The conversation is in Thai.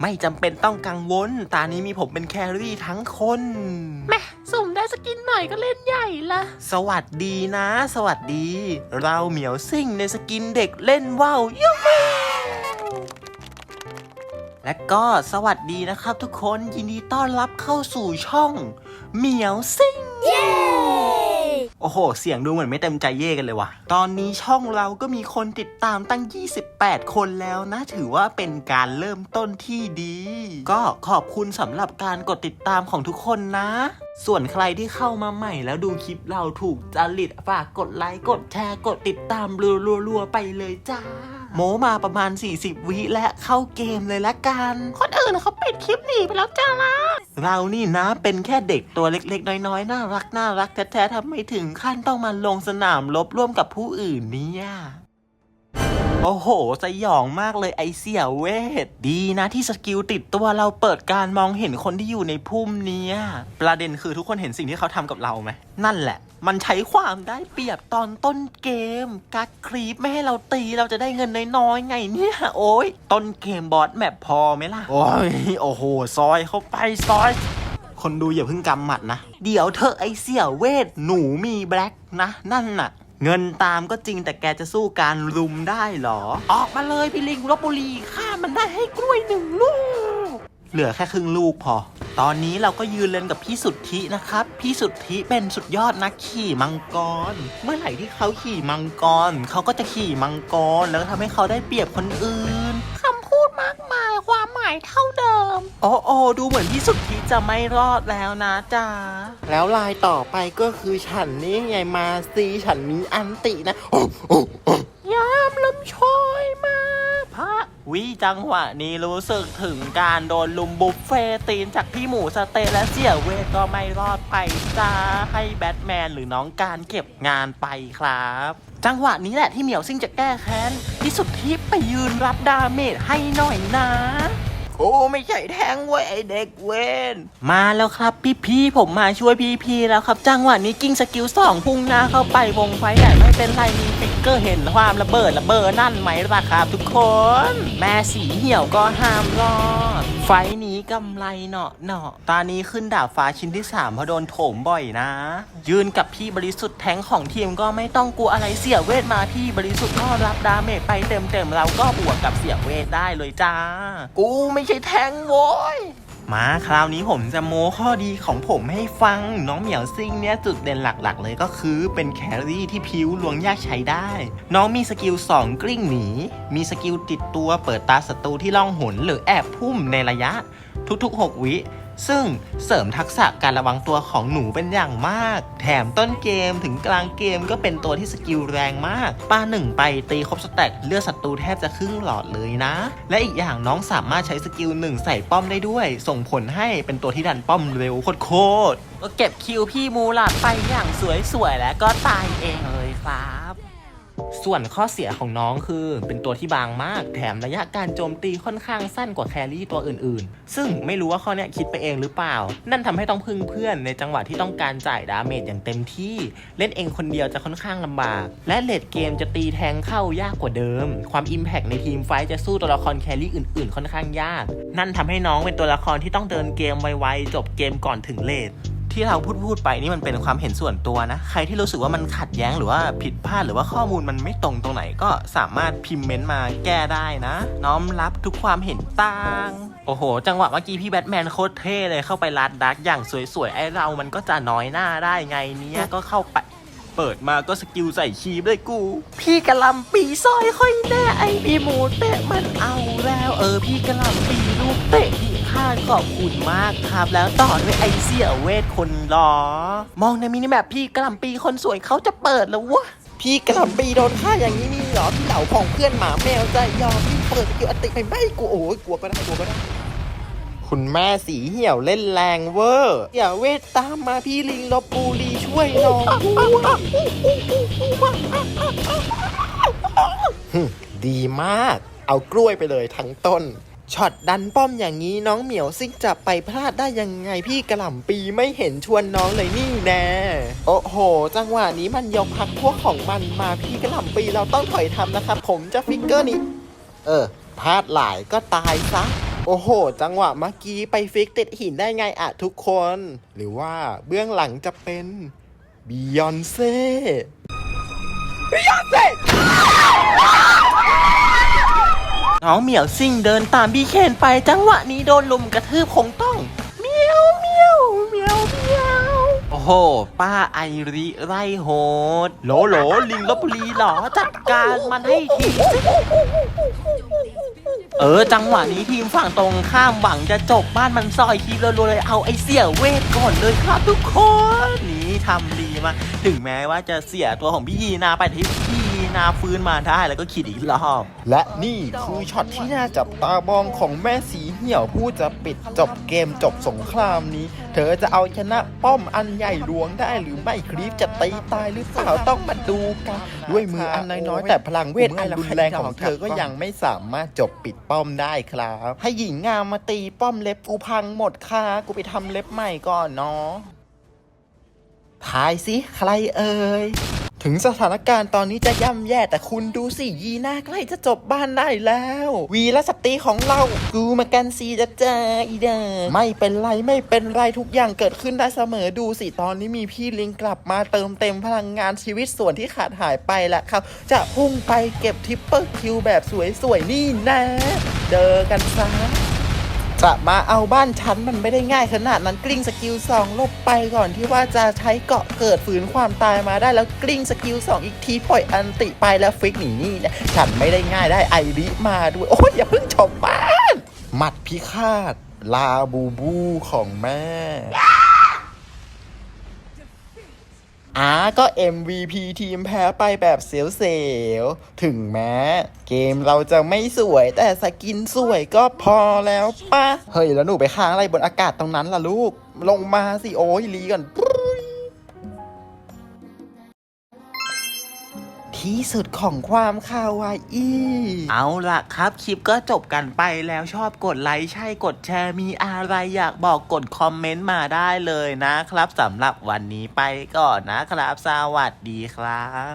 ไม่จำเป็นต้องกังวล ตานี้มีผมเป็นแครี่ทั้งคนแม่สุ่มได้สกินหน่อยก็เล่นใหญ่ละ สวัสดีนะ สวัสดี เราเหมียวซิ่งในสกินเด็กเล่นว่าวยูฮูและก็สวัสดีนะครับทุกคนยินดีต้อนรับเข้าสู่ช่องเหมียวซิ่ง โอ้โห เสียงดูเหมือนไม่เต็มใจเย่กันเลยว่ะ ตอนนี้ช่องเราก็มีคนติดตามตั้ง 28 คนแล้วนะ ถือว่าเป็นการเริ่มต้นที่ดี ก็ขอบคุณสำหรับการกดติดตามของทุกคนนะ ส่วนใครที่เข้ามาใหม่แล้วดูคลิปเราถูกจริตฝากกดไลค์ กดแชร์ กดติดตามรัวๆไปเลยจ้าโมมาประมาณ 40 วิและเข้าเกมเลยละกัน คนอื่นเขาปิดคลิปหนีไปแล้วจ้าละ เรานี่นะเป็นแค่เด็กตัวเล็กๆ น้อยๆ น่ารักน่ารักแท้ๆทำไมถึงขั้นต้องมาลงสนามรบร่วมกับผู้อื่นเนี่ย โอ้โห สยองมากเลยไอเสี่ยเวท ดีนะที่สกิลติดตัวเราเปิดการมองเห็นคนที่อยู่ในพุ่มเนี้ย ประเด็นคือทุกคนเห็นสิ่งที่เขาทำกับเราไหม นั่นแหละ มันใช้ความได้เปรียบตอนต้นเกม กักครีปไม่ให้เราตีเราจะได้เงินน้อยๆไงเนี่ย โอ้ยต้นเกมบอสแมปพอไหมล่ะ โอ้ยโอ้โห ซอยเข้าไปซอยคนดูอย่าเพิ่งกำหมัดนะ เดี๋ยวเธอะไอเสี่ยเวท หนูมีแบล็กนะ นั่นน่ะ เงินตามก็จริงแต่แกจะสู้การรุมได้เหรอ ออกมาเลยพี่ลิงลบบุรีฆ่ามันได้ให้กล้วยหนึ่งลูก เหลือแค่ครึ่งลูกพอ ตอนนี้เราก็ยืนเล่นกับพี่สุทธินะครับ พี่สุทธิเป็นสุดยอดนักขี่มังกร เมื่อไหร่ที่เขาขี่มังกรเขาก็จะขี่มังกร แล้วก็ทำให้เขาได้เปรียบคนอื่น เท่าเดิม โอ้โอดูเหมือนพี่สุทธิจะไม่รอดแล้วนะจ๊ะ แล้วลายต่อไปก็คือฉันนี่ไงมาซีฉันมีอันตินะโอ้โอ้โอ้ยามลำชอยมาพระวิจังหวะนี้รู้สึกถึงการโดนลุมบุฟเฟ่ตีนจากพี่หมูสะเต๊ะและเสี่ยเวทก็ไม่รอดไปจ้าให้แบทแมนหรือน้องการเก็บงานไปครับ จังหวะนี้แหละที่เหมียวซิ่งจะแก้แค้นที่สุดที่ไปยืนรับดาเมจให้หน่อยนะ โอ้ไม่ใช่แทงเว้ยไอเด็กเวนมาแล้วครับพี่พี่ผมมาช่วยพี่พี่แล้วครับ จังหวะนี้กิ้งสกิลสองพุ่งหน้าเข้าไปวงไฟแต่ไม่เป็นไรมีฟิกเกอร์เห็นความระเบิดระเบิดนั่นไหมล่ะครับ ทุกคน แม่สีเหี่ยวก็ห้ามรอด ไฟนี้กำไรเนาะเนาะตอนนี้ขึ้นดาบฟ้าชิ้นที่3เพราะโดนโถมบ่อยนะ ยืนกับพี่บริสุทธิ์แทงของทีมก็ไม่ต้องกลัวอะไรเสียเวทมาพี่บริสุทธิ์ก็รับดาเมจไปเต็มๆเราก็บวกกับเสียเวทได้เลยจ้า กูไม่ใช่แทงโว้ย มาคราวนี้ผมจะโม้ข้อดีของผมให้ฟัง น้องเหมียวซิ่งเนี่ยจุดเด่นหลักๆ เลยก็คือเป็นแครี่ที่พิ้วลวงยากใช้ได้ น้องมีสกิล 2 กลิ้งหนี มีสกิลติดตัวเปิดตาศัตรูที่ล่องหนหรือแอบพุ่มในระยะทุกๆ 6 วิ ซึ่งเสริมทักษะการระวังตัวของหนูเป็นอย่างมาก แถมต้นเกมถึงกลางเกมก็เป็นตัวที่สกิลแรงมาก ป้าหนึ่งไปตีครบสแต็กเลือดศัตรูแทบจะครึ่งหลอดเลยนะ และอีกอย่างน้องสามารถใช้สกิลหนึ่งใส่ป้อมได้ด้วย ส่งผลให้เป็นตัวที่ดันป้อมเร็วโคตรก็เก็บคิวพี่มูหลาดไปอย่างสวยๆ แล้วก็ตายเองเลยครับ ส่วนข้อเสียของน้องคือ เป็นตัวที่บางมากแถมระยะการโจมตีค่อนข้างสั้นกว่าแครี่ตัวอื่นๆ ซึ่งไม่รู้ว่าข้อเนี้ยคิดไปเองหรือเปล่า นั่นทำให้ต้องพึ่งเพื่อนในจังหวะที่ต้องการจ่ายดาเมจอย่างเต็มที่ เล่นเองคนเดียวจะค่อนข้างลำบาก และเลดเกมจะตีแทงเข้ายากกว่าเดิม ความอิมแพกในทีมไฟจะสู้ตัวละครแครี่อื่นๆ ค่อนข้างยาก นั่นทำให้น้องเป็นตัวละครที่ต้องเดินเกมไวๆจบเกมก่อนถึงเลด ที่เราพูดพูดไปนี่มันเป็นความเห็นส่วนตัวนะ ใครที่รู้สึกว่ามันขัดแย้งหรือว่าผิดพลาดหรือว่าข้อมูลมันไม่ตรงตรงไหน ก็สามารถพิมพ์เมนต์มาแก้ได้นะ น้อมรับทุกความเห็นต่างโอ้โห จังหวะเมื่อกี้พี่แบทแมนโคตรเท่เลยเข้าไปลัดดักอย่างสวยๆ ไอเรามันก็จะน้อยหน้าได้ไงเนี่ยก็เข้าไปเปิดมาก็สกิลใส่คีบเลยกู พี่กะลำปีซอยค่อยแน่ไอพี่หมูเตะมันเอาแล้ว เออพี่กะลำปีลูกเตะที คาดขอบคุณมากครับ แล้วต่อด้วยไอเสี่ยเวทคนรอมองในมินิแมปพี่กะหลำปีคนสวยเขาจะเปิดแล้ววะพี่กะหล่ำปีโดนฆ่าอย่างนี้นี่เหรอพี่เหล่าของเพื่อนหมาแมวใจยอมพี่เปิดกิลอติไปไม่กูโอ้ยกลัวก็ได้กลัวก็ได้คุณแม่สีเหี่ยวเล่นแรงเวอร์อย่าเวทตามมาพี่ลิงลบบุรีช่วยน้องด้วยดีมาก เอากล้วยไปเลยทั้งต้น ช็อตดันป้อมอย่างนี้น้องเหมียวซิกจะไปพลาดได้ยังไงพี่กระหล่ำปีไม่เห็นชวนน้องเลยนี่แน่โอ้โห จังหวะนี้มันยกพักพวกของมันมาพี่กระหล่ำปีเราต้องถอยทำนะครับ ผมจะฟิกเกอร์นี้ เออพลาดหลายก็ตายซะ โอ้โห จังหวะเมื่อกี้ไปฟิกติดหินได้ไงอะทุกคน หรือว่าเบื้องหลังจะเป็นบิยอนเซ่บิยอนเซ่ น้องเหมียวซิ่งเดินตามพี่เคนไปจังหวะนี้โดนลุมกระทืบคงต้องเมียวเมียวเมียวเมียวโอ้โห ป้าไอริไร่โหดโหลโหลลิงลบบุรีหรอจัดการมันให้ทีเออ จังหวะนี้ทีมฝั่งตรงข้ามหวังจะจบบ้านมันซอยทีรัวๆเลยเอาไอเสี่ยเวทก่อนเลยครับทุกคน นี่ทำดีมา ถึงแม้ว่าจะเสียตัวของพี่ยีนาไปที่ นาฟื้นมาได้แล้วก็ขีดอีกรอบ และนี่คือช็อตที่น่าจับตามองของแม่สีเหี่ยวผู้จะปิดจบเกมจบสงครามนี้ เธอจะเอาชนะป้อมอันใหญ่หลวงได้หรือไม่คลิปจะตีตายหรือเปล่าต้องมาดูกัน ด้วยมืออันน้อยๆแต่พลังเวทอันรุนแรงของเธอก็ยังไม่สามารถจบปิดป้อมได้ครับ ให้หญิงงามมาตีป้อมเล็บกูพังหมดค่ะกูไปทำเล็บใหม่ก่อนเนาะทายสิใครเอ่ย ถึงสถานการณ์ตอนนี้จะย่ำแย่แต่คุณดูสิ ยีน่าใกล้จะจบบ้านได้แล้ว วีรสตรีของเรา กูมากันซีจะเจออีเดอไม่เป็นไรไม่เป็นไรทุกอย่างเกิดขึ้นได้เสมอดูสิ ตอนนี้มีพี่ลิงกลับมาเติมเต็มพลังงานชีวิตส่วนที่ขาดหายไปแล้วเขาจะพุ่งไปเก็บทิปเปิลคิวแบบสวยๆ นี่นะ เจอกันซะ จะมาเอาบ้านฉันมันไม่ได้ง่ายขนาดนั้นกลิ้งสกิลสองลบไปก่อนที่ว่าจะใช้เกาะเกิดฝืนความตายมาได้แล้วกลิ้งสกิลสองอีกทีปล่อยอันติไปแล้วฟิกหนีนี่เนี่ยฉันไม่ได้ง่ายได้ไอริมาด้วย โอ้ยอย่าเพิ่งชมบ้านหมัดพิฆาตลาบูบูของแม่ อาก็ MVP ทีมแพ้ไปแบบเสียวๆ ถึงแม้ เกมเราจะไม่สวยแต่สกินสวยก็พอแล้วปะเฮ้ย แล้วหนูไปค้างอะไรบนอากาศตรงนั้นล่ะลูก ลงมาสิ โอ้ยลีก่อน ที่สุดของความคาวาอีเอาล่ะครับ คลิปก็จบกันไปแล้วชอบกดไลค์ใช่กดแชร์มีอะไรอยากบอกกดคอมเมนต์มาได้เลยนะครับสำหรับวันนี้ไปก่อนนะครับ สวัสดีครับ